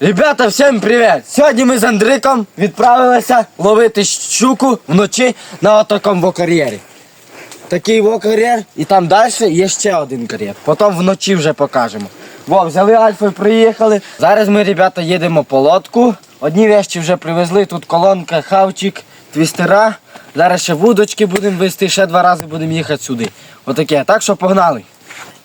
Ребята, всім привіт! Сьогодні ми з Андриком відправилися ловити щуку вночі на отакому вокар'єрі. Такий вокар'єр, і там далі є ще один кар'єр. Потім вночі вже покажемо. Во, взяли альфу і приїхали. Зараз ми, ребята, їдемо по лодку. Одні вещі вже привезли. Тут колонка, хавчик, твістера. Зараз ще вудочки будемо вести, ще два рази будемо їхати сюди. Отаке. Так що погнали.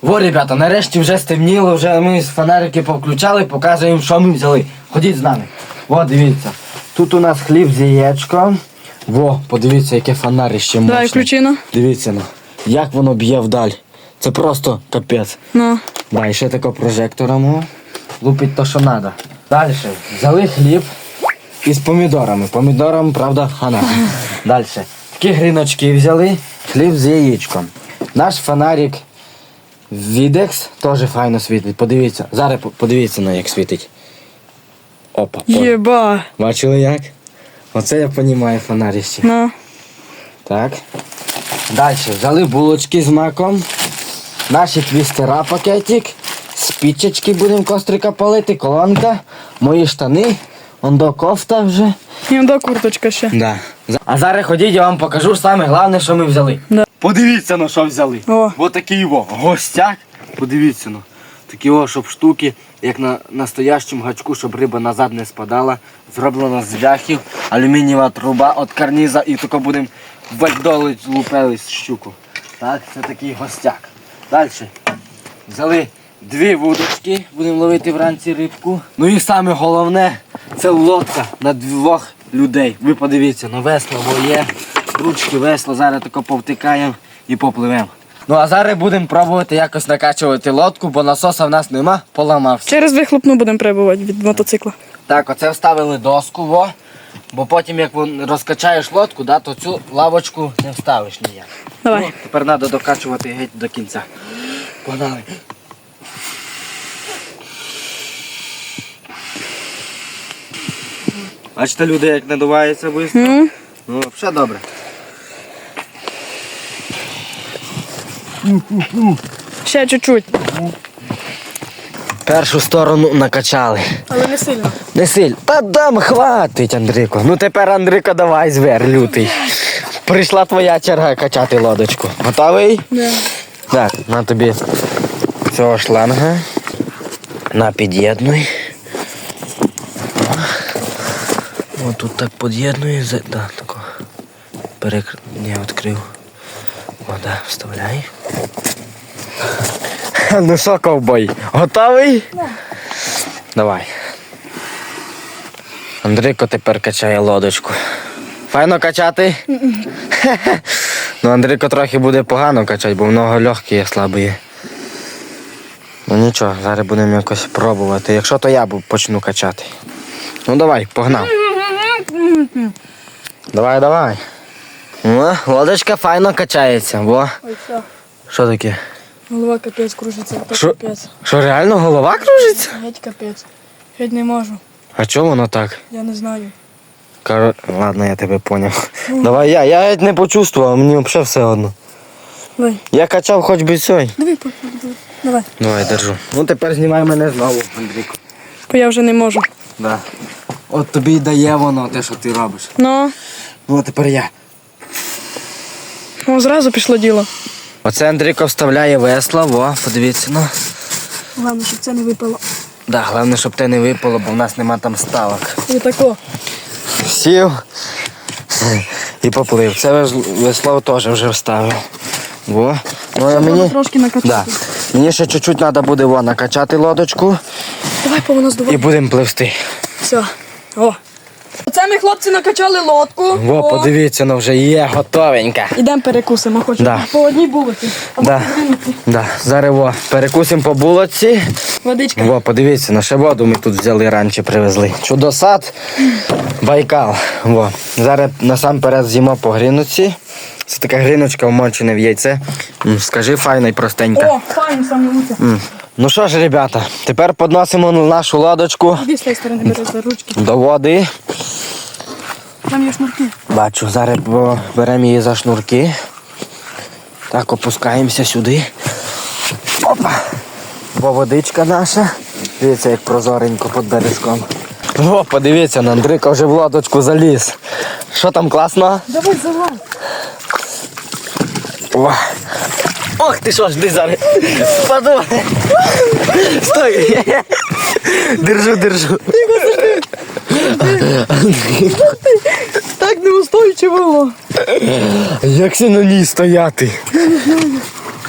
Во, ребята, нарешті вже стемніло, вже ми з фонарики повключали, показуємо, що ми взяли. Ходіть з нами. Во, дивіться. Тут у нас хліб з яєчком. Во, подивіться, яке фонарище мощне. Давай, включи, ну. Дивіться, ну, як воно б'є вдаль. Це просто капець. Ну. Да, і ще тако прожектором. Лупить то, що треба. Далі. Взяли хліб із помідорами. Помідором, правда, хана. Далі. Такі гріночки взяли, хліб з яєчком. Наш фонарик Відекс теж файно світить. Подивіться. Зараз подивіться на як світить. Опа. Єба. Бачили як? Оце я розумію фонарище. Ну. Так. Далі. Взяли булочки з маком. Наші твістера пакетик. Спічечки будемо кострика палити, колонка, мої штани, ондо кофта вже. І до курточка ще. Да. А зараз ходіть, я вам покажу саме головне, що ми взяли. Да. Подивіться на що взяли. О. Ось такий його гостяк. Подивіться ну. Такі о, щоб штуки, як на настоящому гачку, щоб риба назад не спадала. Зроблено з вяхів, алюмінієва труба від карніза і тако будемо вдолить лупили щуку. Так, це такий гостяк. Далі. Взяли дві вудочки, будемо ловити вранці рибку. Ну і саме головне, це лодка на двох людей. Ви подивіться, на весло бо є. Ручки весло, зараз тако повтикаємо і попливемо. Ну а зараз будемо пробувати якось накачувати лодку, бо насоса в нас нема, поламався. Через вихлопну будемо прибувати від мотоцикла. Так, оце вставили доску, во. Бо потім, як вон- розкачаєш лодку, да, то цю лавочку не вставиш ніяк. Давай. Ну, тепер треба докачувати геть до кінця. Погнали. Бачите, люди як надуваються швидко. Ну. Ну, все добре. Ще чуть-чуть. Першу сторону накачали. Але не сильно. Не силь. Та дам хватить, Андрійко. Ну тепер, Андрійко, давай звер, лютий. Прийшла твоя черга качати лодочку. Готовий? Да. Так, на тобі цього шланга. На під'єднуй. О, тут так під'єднує. Да, тако. Перекр... Не відкрив. О, да, вставляй. Ну що, ковбой, готовий? Давай. Андрійко тепер качає лодочку. Файно качати? ну, Андрійко трохи буде погано качати, бо в нього легкі є слабі. Ну нічого, зараз будемо якось пробувати. Якщо то я почну качати. Ну давай, погнав. Давай, давай. О, лодочка файно качається, бо. Ой. Що таке? Голова капець кружиться, то Що? капець. Що реально голова кружиться? Геть капець. Геть не можу. А чому воно так? Я не знаю. Кор... Ладно, я тебе поняв. Давай я, я геть не почувствував, мені взагалі все одно. Давай. Я качав хоч би сьогодні. Давай, по- давай. Давай, держу. Ну тепер знімай мене знову, Андрійко. Бо я вже не можу. Да. От тобі й дає воно те, що ти робиш. Ну. Ну а тепер я. О, зразу пішло діло. Оце Андрійко вставляє весла, во, подивіться, ну. Головне, щоб це не випало. Да, головне, щоб те не випало, бо в нас нема там ставок. І тако. Сів і поплив. Це весло теж вже вставив. Во. Ну а Треба мені. трошки накачати. Да. Мені ще чуть-чуть треба буде во, накачати лодочку Давай по воно і будемо пливти. Все. О. Оце ми хлопці накачали лодку. Во, подивіться, ну вже є готовенька. Ідемо перекусимо, хочемо. Да. По одній булиці. Або Да. Да. Зараз во, перекусимо по булочці. Водичка. Во, подивіться, на ще воду ми тут взяли раніше привезли. Чудосад, Байкал. Во. Зараз насамперед з'їмо по гріночці. Це така гріночка вмочена в яйце. Скажи, файна і простенька. О, файн саме лучше. Ну що ж, ребята, тепер підносимо нашу лодочку Іди з цієї сторони бери за ручки. до води. Там є шнурки. Бачу, зараз беремо її за шнурки. Так, опускаємося сюди. Опа. Бо водичка наша. Дивіться, як прозоренько під бережком. О, подивіться, на Андрика вже в лодочку заліз. Що там класно? Давай залазь. О. Ох ти що, жди зараз. Впаду. Стой. Держу, держу. Так неустойчиво було. Як це на ній стояти?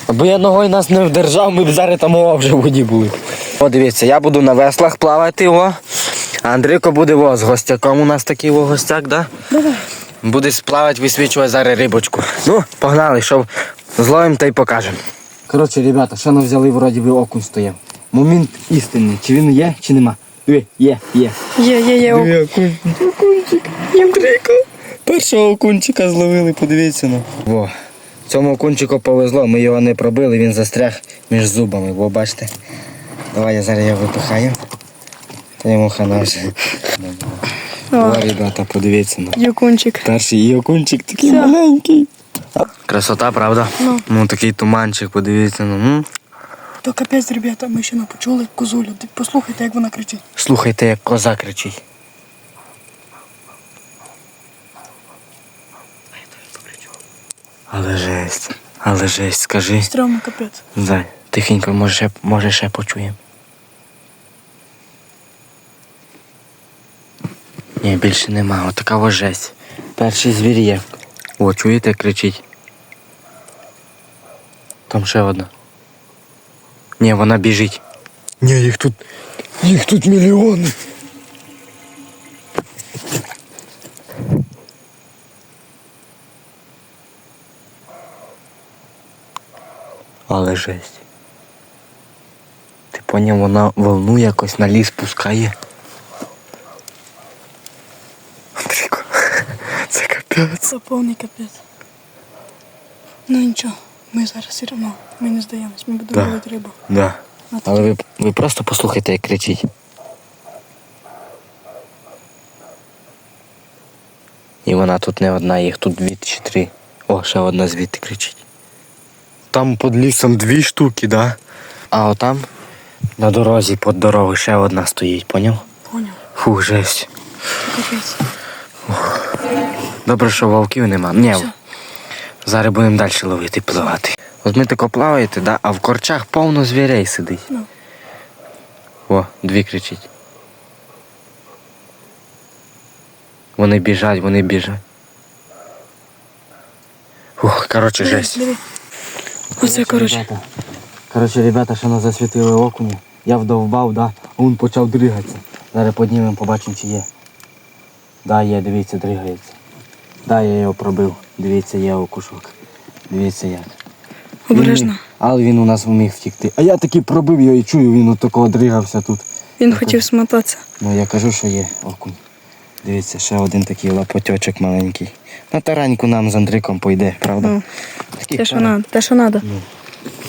Аби я ногою нас не вдержав, ми б зараз там о, вже в воді були. О, дивіться, я буду на веслах плавати, о. А Андрійко буде о, з гостяком. У нас такий о, гостяк, да? Давай. Буде сплавати, висвічувати зараз рибочку. Ну, погнали, щоб зловимо та й покажемо. Коротше, ребята, що нам взяли, вроді би окунь стояв. Момент істинний. Чи він є, чи нема? Диви, є, є. Є, є, є. о. окунь. Окунчик. Андрійко. Першого окунчика зловили, подивіться на. Во. Цьому окунчику повезло, ми його не пробили, він застряг між зубами, бо бачите. Давай я зараз його випихаю. Та йому хана вже. О, О, ребята, подивіться на. Юкунчик. Перший і такий Все. маленький. Красота, правда? Ну. Ну такий туманчик, подивіться. Ну. То капець, ребята, ми ще не почули козулю. Послухайте, як вона кричить. Слухайте, як коза кричить. Але жесть, але жесть, скажи. Стрьомно капець. Зай, тихенько, може, ще- може ще почуємо. Ні, більше нема, отака ось жесть. Перший звір є. О, чуєте, кричить. Там ще одна. Ні, вона біжить. Ні, їх тут. Їх тут мільйони. Але жесть. Ти поняв, вона волну якось на ліс пускає. Андрійко, це капець. Це повний капець. Ну нічого, ми зараз все одно, ми не здаємось, ми будемо Да. ловити рибу. Да. Але ви, ви просто послухайте, як кричить. І вона тут не одна, їх тут дві чи три. О, ще одна звідти кричить. Там під лісом дві штуки, да? А отам на дорозі під дорогою ще одна стоїть, поняв? Поняв. Фух, жесть. Це капець. Добре, що вовків нема. Ні, зараз будемо далі ловити, пливати. От ми тако плаваєте, да? а в корчах повно звірей сидить. Ну. О, дві кричить. Вони біжать, вони біжать. Ух, коротше, жесть. Диви. Оце, коротше. Коротше, ребята, що нас засвітили окуня. Я вдовбав, да, а він почав дригатися. Зараз піднімемо, побачимо, чи є. Да, є, дивіться, дригається. Да, я його пробив. Дивіться, є окушок. Дивіться як. Обережно. Він- Але він у нас вміг втікти. А я таки пробив його і чую, він отакого дригався тут. Він хотів смотатися. Ну я кажу, що є окунь. Дивіться, ще один такий лапотьочок маленький. На тараньку нам з Андриком пойде, правда? Ну, Те, що треба, те, що треба. Ну.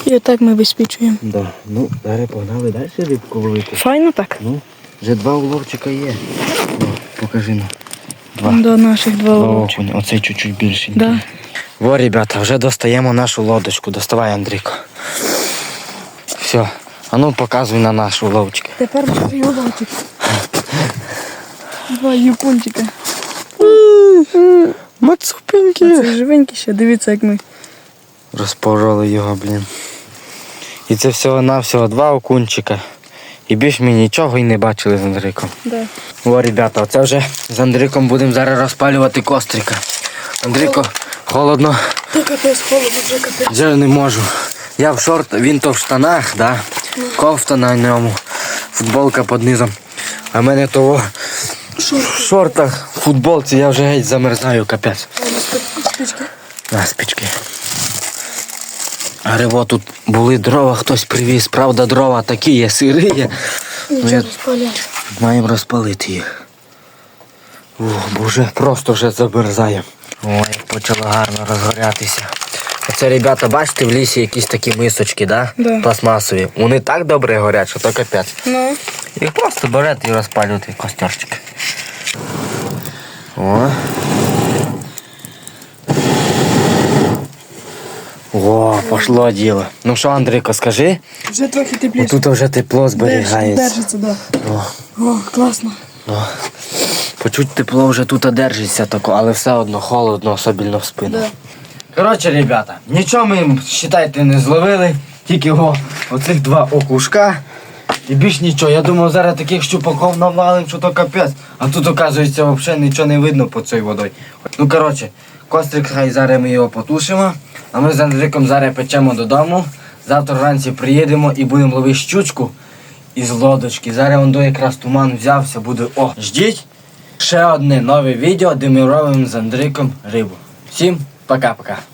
І отак ми виспічуємо. Да. Ну, зараз погнали далі рибку ловити. Файно так? Ну, вже два уловчика є. О, покажи ну. Два. До наших два Два окуня. Оцей чуть-чуть більший. Да. Во, ребята, вже достаємо нашу лодочку. Доставай, Андрійко. Все. А ну показуй на нашу ловчик. Тепер два ловчик. Два юкунчика. Мацупенькі. Це живенький ще, дивіться, як ми. Розпороли його, блін. І це всього-навсього два окунчика. І більш ми нічого і не бачили з Андрійком. Да. О, ребята, оце вже з Андрійком будемо зараз розпалювати кострика. Андрійко, холодно, Та капець, холодно вже капець. вже не можу. Я в шорт, він то в штанах, да? кофта на ньому, футболка під низом. А в мене того в шортах, в футболці, я вже геть замерзаю, капець. Спички. На спічки. Гриво тут були дрова, хтось привіз, правда, дрова такі є, сири є. Ну, я- Маємо розпалити їх. О, боже, просто вже замерзає. Ой, почало гарно розгорятися. Оце, ребята, бачите, в лісі якісь такі мисочки, да? Да. Пластмасові. Вони так добре горять, що то капець. Ну, Їх просто берете і розпалюєте костерчик. О. О, Пошло діло. Ну що, Андрійко, скажи? Вже трохи тепліше. Тут вже тепло зберігається. Держиться, да. О, О, класно. о. Почуть тепло вже тут держиться тако, але все одно холодно, особливо в спину. Да. Коротше, ребята, нічого ми, вважайте, не зловили, тільки о, оцих два окушка. І більш нічого. Я думав, зараз таких щупаков навалим, що то капець. А тут, оказується, взагалі нічого не видно по цій водою. Ну, коротше, кострик, хай зараз ми його потушимо, а ми з Андриком зараз печемо додому. Завтра вранці приїдемо і будемо ловити щучку із лодочки. Зараз он до якраз туман взявся, буде. О, ждіть ще одне нове відео, де ми робимо з Андриком рибу. Всім пока-пока.